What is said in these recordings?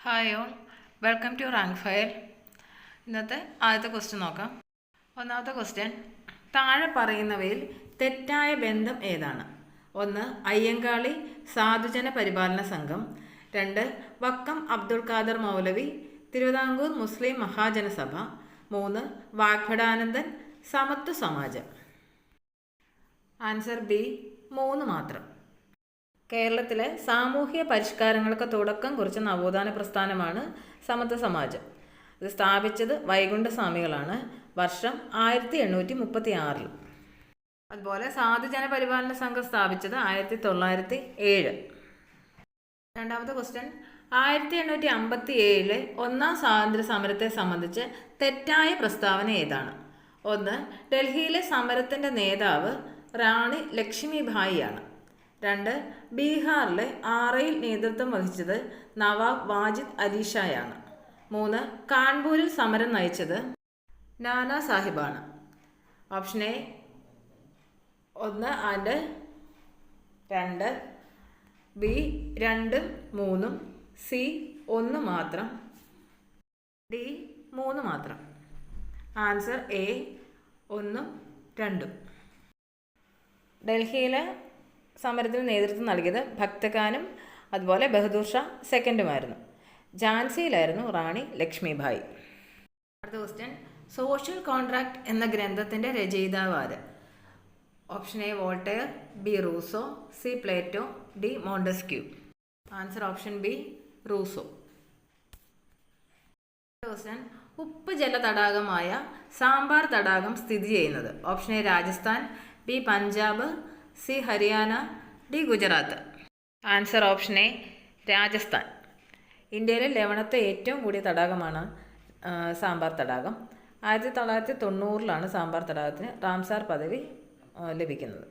Hi all welcome to Rank Fire ഇന്നത്തെ ആദ്യത്തെ question നോക്കാം. ഒന്നാമത്തെ ക്വസ്റ്റ്യൻ താഴെ പറയുന്നവയിൽ തെറ്റായ ബന്ധം ഏതാണ്? ഒന്ന് അയ്യങ്കാളി സാധുജന പരിപാലന സംഘം. രണ്ട് വക്കം അബ്ദുൾ ഖാദർ മൗലവി തിരുവിതാംകൂർ മുസ്ലിം മഹാജനസഭ. മൂന്ന് വാഗ്ഭടാനന്ദൻ സമത്വ സമാജം. ആൻസർ ബി മൂന്ന് മാത്രം. കേരളത്തിലെ സാമൂഹ്യ പരിഷ്കാരങ്ങൾക്ക് തുടക്കം കുറിച്ച നവോത്ഥാന പ്രസ്ഥാനമാണ് സമത്വ സമാജം. ഇത് സ്ഥാപിച്ചത് വൈകുണ്ഠസ്വാമികളാണ്. വർഷം ആയിരത്തി എണ്ണൂറ്റി മുപ്പത്തി ആറിൽ അതുപോലെ സാധുജന പരിപാലന സംഘം സ്ഥാപിച്ചത് ആയിരത്തി തൊള്ളായിരത്തി ഏഴ് രണ്ടാമത്തെ ക്വസ്റ്റ്യൻ ആയിരത്തി എണ്ണൂറ്റി അമ്പത്തി ഏഴിലെ ഒന്നാം സ്വാതന്ത്ര്യ സമരത്തെ സംബന്ധിച്ച് തെറ്റായ പ്രസ്താവന ഏതാണ്? ഒന്ന് ഡൽഹിയിലെ സമരത്തിന്റെ നേതാവ് റാണി ലക്ഷ്മിഭായിയാണ്. രണ്ട് ബീഹാറിലെ ആറയിൽ നേതൃത്വം വഹിച്ചത് നവാബ് വാജിദ് അലിഷായാണ് മൂന്ന് കാൺപൂരിൽ സമരം നയിച്ചത് നാനാ സാഹിബാണ്. ഓപ്ഷൻ എ ഒന്ന് ആൻഡ് രണ്ട് ബി രണ്ടും മൂന്നും സി ഒന്ന് മാത്രം ഡി മൂന്ന് മാത്രം. ആൻസർ എ ഒന്നും രണ്ടും. ഡൽഹിയിലെ സമരത്തിന് നേതൃത്വം നൽകിയത് ഭക്തഖാനും അതുപോലെ ബഹദൂർ ഷാ സെക്കൻഡുമായിരുന്നു. ഝാൻസിയിലായിരുന്നു റാണി ലക്ഷ്മിഭായ്. അടുത്ത ക്വസ്റ്റ്യൻ സോഷ്യൽ കോൺട്രാക്ട് എന്ന ഗ്രന്ഥത്തിന്റെ രചയിതാവ് ആര്? Option A Voltaire B Rousseau C Plato D Montesquieu. Answer option B Rousseau. Question ഉപ്പ് ജല തടാകമായ സാമ്പാർ തടാകം സ്ഥിതി ചെയ്യുന്നത്. Option A Rajasthan B Punjab C Haryana D Gujarat. Answer option A Rajasthan. ഇന്ത്യയിലെ ലവണത്തെ ഏറ്റവും കൂടിയ തടാകമാണ് സാമ്പാർ തടാകം. ആയിരത്തി തൊള്ളായിരത്തി തൊണ്ണൂറിലാണ് സാമ്പാർ തടാകത്തിന് റാംസാർ പദവി ലഭിക്കുന്നത്.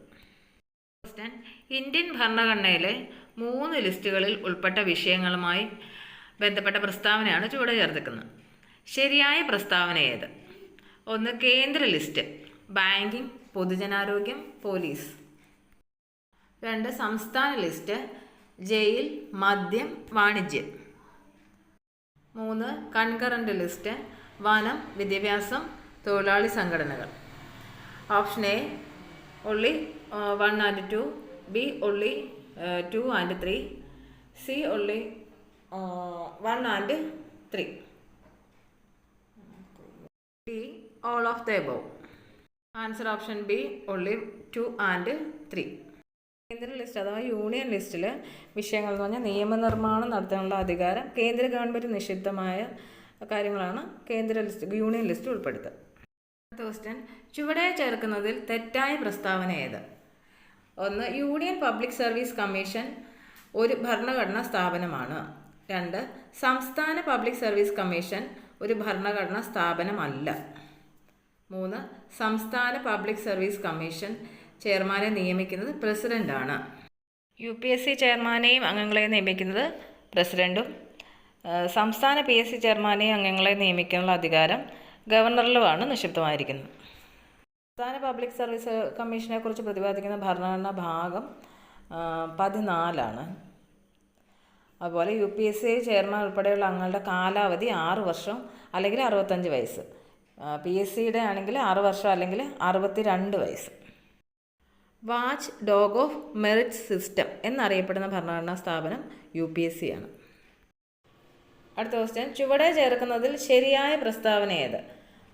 ഇന്ത്യൻ ഭരണഘടനയിലെ മൂന്ന് ലിസ്റ്റുകളിൽ ഉൾപ്പെട്ട വിഷയങ്ങളുമായി ബന്ധപ്പെട്ട പ്രസ്താവനയാണ് ചുവടെ ചേർത്തിക്കുന്നത് ശരിയായ പ്രസ്താവന ഏത്? ഒന്ന് കേന്ദ്ര ലിസ്റ്റ്. Banking പൊതുജനാരോഗ്യം police. രണ്ട് സംസ്ഥാന ലിസ്റ്റ് ജയിൽ മദ്യം വാണിജ്യം. മൂന്ന് കൺകറന്റ് ലിസ്റ്റ് വനം വിദ്യാഭ്യാസം തൊഴിലാളി സംഘടനകൾ. Option A only one and two B only two and three C only one and three D all of the above answer option B only two and three കേന്ദ്ര list അഥവാ union ലിസ്റ്റിൽ വിഷയങ്ങൾ എന്ന് പറഞ്ഞാൽ നിയമനിർമ്മാണം നടത്താനുള്ള അധികാരം കേന്ദ്ര ഗവൺമെന്റ് നിഷിദ്ധമായ കാര്യങ്ങളാണ് കേന്ദ്ര ലിസ്റ്റ് യൂണിയൻ ലിസ്റ്റ് ഉൾപ്പെടുത്തുക. അടുത്ത ക്വസ്റ്റ്യൻ ചുവടെ ചേർക്കുന്നതിൽ തെറ്റായ പ്രസ്താവന ഏത്? ഒന്ന് യൂണിയൻ പബ്ലിക് സർവീസ് കമ്മീഷൻ ഒരു ഭരണഘടനാ സ്ഥാപനമാണ്. രണ്ട് സംസ്ഥാന പബ്ലിക് സർവീസ് കമ്മീഷൻ ഒരു ഭരണഘടനാ സ്ഥാപനമല്ല. മൂന്ന് സംസ്ഥാന പബ്ലിക് സർവീസ് കമ്മീഷൻ ചെയർമാനെ നിയമിക്കുന്നത് പ്രസിഡന്റാണ് യു പി എസ് സി ചെയർമാനെയും അംഗങ്ങളെ നിയമിക്കുന്നത് പ്രസിഡന്റും സംസ്ഥാന പി എസ് സി ചെയർമാനെയും അംഗങ്ങളെ നിയമിക്കാനുള്ള അധികാരം ഗവർണറിലുമാണ് നിക്ഷിപ്തമായിരിക്കുന്നത്. സംസ്ഥാന പബ്ലിക് സർവീസ് കമ്മീഷനെ കുറിച്ച് പ്രതിപാദിക്കുന്ന ഭരണഘടനാ ഭാഗം പതിനാലാണ്. അതുപോലെ U P S C chairman ഉൾപ്പെടെയുള്ള അംഗങ്ങളുടെ കാലാവധി ആറ് വർഷം അല്ലെങ്കിൽ അറുപത്തഞ്ച് വയസ്സ്. പി എസ് സിയുടെ ആണെങ്കിൽ ആറ് വർഷം അല്ലെങ്കിൽ അറുപത്തി രണ്ട് വയസ്സ്. Watch dog of merit system എന്നറിയപ്പെടുന്ന ഭരണഘടനാ സ്ഥാപനം യു പി എസ് സി ആണ്. അടുത്ത ക്വസ്റ്റ്യൻ ചുവടെ ചേർക്കുന്നതിൽ ശരിയായ പ്രസ്താവന ഏത്?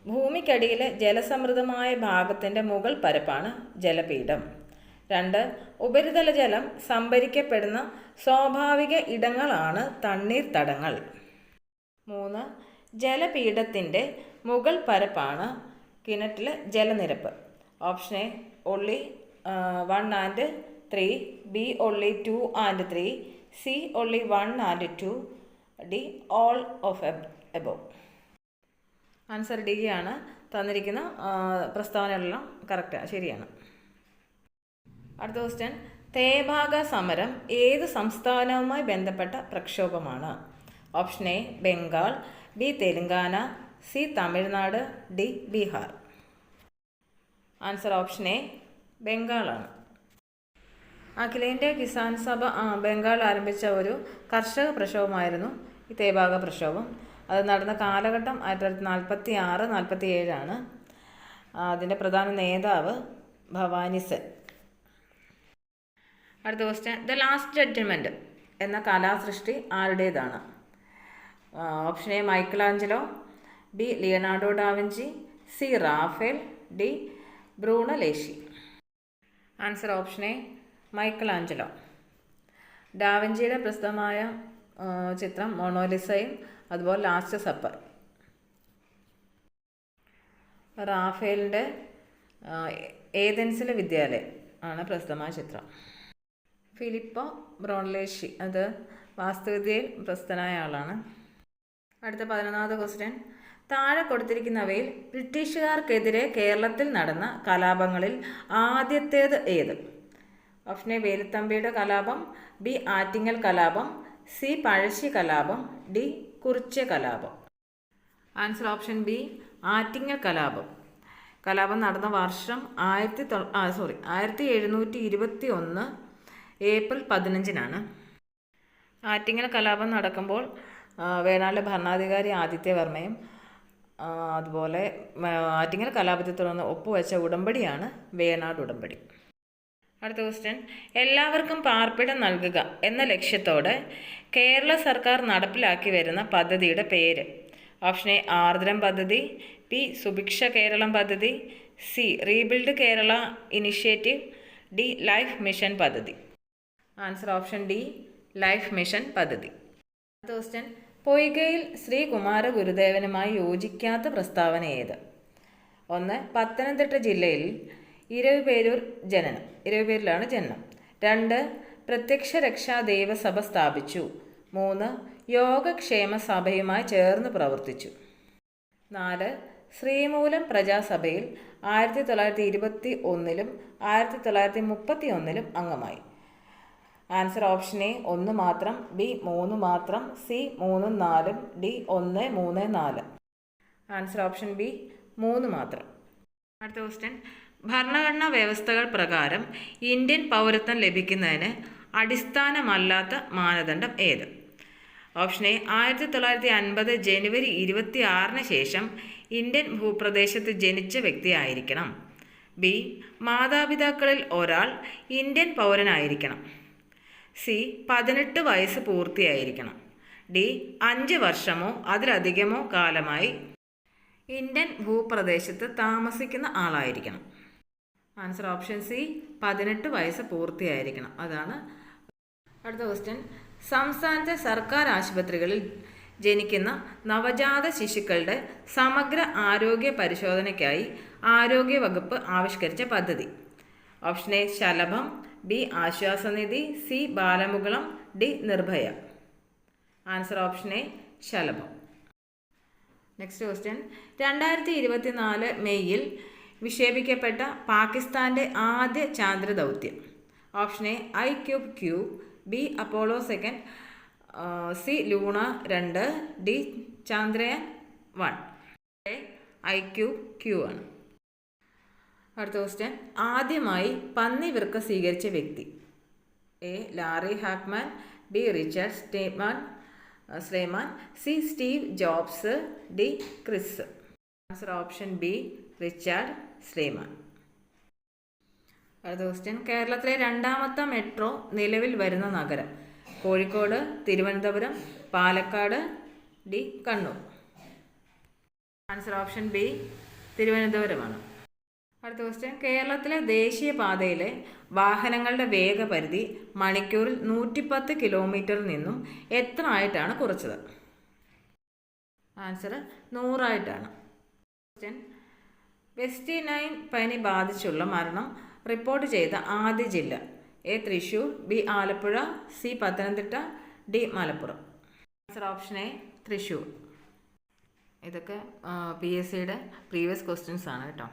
ഭൂമിക്കടിയിലെ ജലസമൃദ്ധമായ ഭാഗത്തിന്റെ മുകൾ പരപ്പാണ് ജലപീഠം. രണ്ട് ഉപരിതല ജലം സംഭരിക്കപ്പെടുന്ന സ്വാഭാവിക ഇടങ്ങളാണ് തണ്ണീർത്തടങ്ങൾ മൂന്ന് ജലപീഠത്തിന്റെ മുകൾ പരപ്പാണ് കിണറ്റിലെ ജലനിരപ്പ്. Option A only one and three B only two and three C only one and two D all of above answer D ആണ് തന്നിരിക്കുന്ന പ്രസ്താവനകളെല്ലാം കറക്റ്റ് ശരിയാണ്. അടുത്ത ക്വസ്റ്റ്യൻ തേഭാഗ സമരം ഏത് സംസ്ഥാനവുമായി ബന്ധപ്പെട്ട പ്രക്ഷോഭമാണ്? Option A Bengal B Telangana C Tamil Nadu D Bihar. Answer option A ബംഗാളാണ്. അഖിലേന്ത്യാ കിസാൻ സഭ ബംഗാൾ ആരംഭിച്ച ഒരു കർഷക പ്രക്ഷോഭമായിരുന്നു ഈ തേഭാഗ പ്രക്ഷോഭം. അത് നടന്ന കാലഘട്ടം ആയിരത്തി തൊള്ളായിരത്തി നാൽപ്പത്തി ആറ് നാൽപ്പത്തി ഏഴാണ് അതിന്റെ പ്രധാന നേതാവ് ഭവാനി സെൻ. അടുത്ത ക്വസ്റ്റ്യൻ ദ ലാസ്റ്റ് ജഡ്ജ്മെന്റ് എന്ന കലാസൃഷ്ടി ആരുടേതാണ്? Option A Michelangelo B Leonardo da Vinci C Raphael D Brunelleschi answer option A Michelangelo ഡാവിഞ്ചിയുടെ പ്രസിദ്ധമായ ചിത്രം മൊണോലിസയും അതുപോലെ ലാസ്റ്റ് സപ്പർ റാഫേലിന്റെ ഏതൻസിലെ വിദ്യാലയം ആണ് പ്രസിദ്ധമായ ചിത്രം. ഫിലിപ്പോ ബ്രോൺലേഷി അത് വാസ്തുവിദ്യയിൽ പ്രസിദ്ധനായ ആളാണ്. അടുത്ത പതിനൊന്നാമത് ക്വസ്റ്റ്യൻ താഴെ കൊടുത്തിരിക്കുന്നവയിൽ ബ്രിട്ടീഷുകാർക്കെതിരെ കേരളത്തിൽ നടന്ന കലാപങ്ങളിൽ ആദ്യത്തേത് ഏത്? ഓപ്ഷൻ എ വേലുത്തമ്പിയുടെ കലാപം ബി ആറ്റിങ്ങൽ കലാപം സി പഴശ്ശി കലാപം ഡി കുറിച്യ കലാപം. ആൻസർ ഓപ്ഷൻ ബി ആറ്റിങ്ങൽ കലാപം. കലാപം നടന്ന വർഷം ആയിരത്തി തൊ സോറി ആയിരത്തി എഴുന്നൂറ്റി ഇരുപത്തി ഒന്ന് ഏപ്രിൽ പതിനഞ്ചിനാണ്. ആറ്റിങ്ങൽ കലാപം നടക്കുമ്പോൾ വേണാട് ഭരണാധികാരി ആദിത്യവർമ്മയും അതുപോലെ ആറ്റിങ്ങൽ കലാപത്തെ തുടർന്ന് ഒപ്പുവെച്ച ഉടമ്പടിയാണ് വേണാട് ഉടമ്പടി. അടുത്ത ക്വസ്റ്റ്യൻ എല്ലാവർക്കും പാർപ്പിടം നൽകുക എന്ന ലക്ഷ്യത്തോടെ കേരള സർക്കാർ നടപ്പിലാക്കി വരുന്ന പദ്ധതിയുടെ പേര്. ഓപ്ഷൻ എ ആർദ്രം പദ്ധതി പി സുഭിക്ഷ കേരളം പദ്ധതി C rebuild Kerala initiative D life mission പദ്ധതി. Answer option D life mission പദ്ധതി. അടുത്ത ക്വസ്റ്റ്യൻ പൊയ്കയിൽ ശ്രീ കുമാര ഗുരുദേവനുമായി യോജിക്കാത്ത പ്രസ്താവന ഏത്? ഒന്ന് പത്തനംതിട്ട ജില്ലയിൽ ഇരവിപേരൂർ ജനനം. ഇരവിപേരിലാണ് ജനനം. രണ്ട് പ്രത്യക്ഷ രക്ഷാ ദേവസഭ സ്ഥാപിച്ചു. മൂന്ന് യോഗക്ഷേമ സഭയുമായി ചേർന്ന് പ്രവർത്തിച്ചു. നാല് ശ്രീമൂലം പ്രജാസഭയിൽ ആയിരത്തി തൊള്ളായിരത്തി ഇരുപത്തി ഒന്നിലും ആയിരത്തി തൊള്ളായിരത്തി മുപ്പത്തി ഒന്നിലും അംഗമായി. ആൻസർ ഓപ്ഷൻ എ ഒന്ന് മാത്രം ബി മൂന്ന് മാത്രം സി മൂന്നും നാലും ഡി ഒന്ന് മൂന്ന് നാല്. ആൻസർ ഓപ്ഷൻ ബി മൂന്ന് മാത്രം. അടുത്ത ക്വസ്റ്റ്യൻ ഭരണഘടനാ വ്യവസ്ഥകൾ പ്രകാരം ഇന്ത്യൻ പൗരത്വം ലഭിക്കുന്നതിന് അടിസ്ഥാനമല്ലാത്ത മാനദണ്ഡം ഏത്? ഓപ്ഷൻ എ ആയിരത്തി തൊള്ളായിരത്തി അൻപത് ജനുവരി ഇരുപത്തി ആറിന് ശേഷം ഇന്ത്യൻ ഭൂപ്രദേശത്ത് ജനിച്ച വ്യക്തിയായിരിക്കണം ബി മാതാപിതാക്കളിൽ ഒരാൾ ഇന്ത്യൻ പൗരനായിരിക്കണം. സി പതിനെട്ട് വയസ്സ് പൂർത്തിയായിരിക്കണം. ഡി അഞ്ച് വർഷമോ അതിലധികമോ കാലമായി ഇന്ത്യൻ ഭൂപ്രദേശത്ത് താമസിക്കുന്ന ആളായിരിക്കണം. ആൻസർ ഓപ്ഷൻ സി പതിനെട്ട് വയസ്സ് പൂർത്തിയായിരിക്കണം. അതാണ് അടുത്ത ക്വസ്റ്റ്യൻ. സംസ്ഥാനത്തെ സർക്കാർ ആശുപത്രികളിൽ ജനിക്കുന്ന നവജാത ശിശുക്കളുടെ സമഗ്ര ആരോഗ്യ പരിശോധനയ്ക്കായി ആരോഗ്യ വകുപ്പ് ആവിഷ്കരിച്ച പദ്ധതി. Option A Shalabham. B Aswasanidhi. C Balamukulam. D Nirbhaya. Answer option A Shalabham. Next question രണ്ടായിരത്തി ഇരുപത്തിനാല് മെയ്യിൽ വിക്ഷേപിക്കപ്പെട്ട പാകിസ്ഥാന്റെ ആദ്യ ചാന്ദ്ര ദൗത്യം. Option A I cube Q. B Apollo second. C Luna രണ്ട്. D Chandrayaan one. I cube Q ആണ്. അടുത്ത ക്വസ്റ്റ്യൻ ആദ്യമായി പന്നി വൃക്ക സ്വീകരിച്ച വ്യക്തി. A Larry Hackman. B Richard Stayman Slayman. C Steve Jobs. D Chris. Answer option B Richard Slayman. അടുത്ത question കേരളത്തിലെ രണ്ടാമത്തെ മെട്രോ നിലവിൽ വരുന്ന നഗരം. Kozhikode Thiruvananthapuram Palakkad D Kannur. Answer option B തിരുവനന്തപുരമാണ്. അടുത്ത ക്വസ്റ്റ്യൻ കേരളത്തിലെ ദേശീയപാതയിലെ വാഹനങ്ങളുടെ വേഗപരിധി മണിക്കൂറിൽ നൂറ്റിപ്പത്ത് കിലോമീറ്ററിൽ നിന്നും എത്ര ആയിട്ടാണ് കുറച്ചത്? ആൻസർ നൂറായിട്ടാണ്. ക്വസ്റ്റ്യൻ വെസ്റ്റി നൈൻ പനി ബാധിച്ചുള്ള മരണം റിപ്പോർട്ട് ചെയ്ത ആദ്യ ജില്ല A Thrissur B Alappuzha C Pathanamthitta D Malappuram. Answer option A Thrissur. ഇതൊക്കെ പി എസ് സിയുടെ പ്രീവിയസ് ക്വസ്റ്റ്യൻസ് ആണ് കേട്ടോ.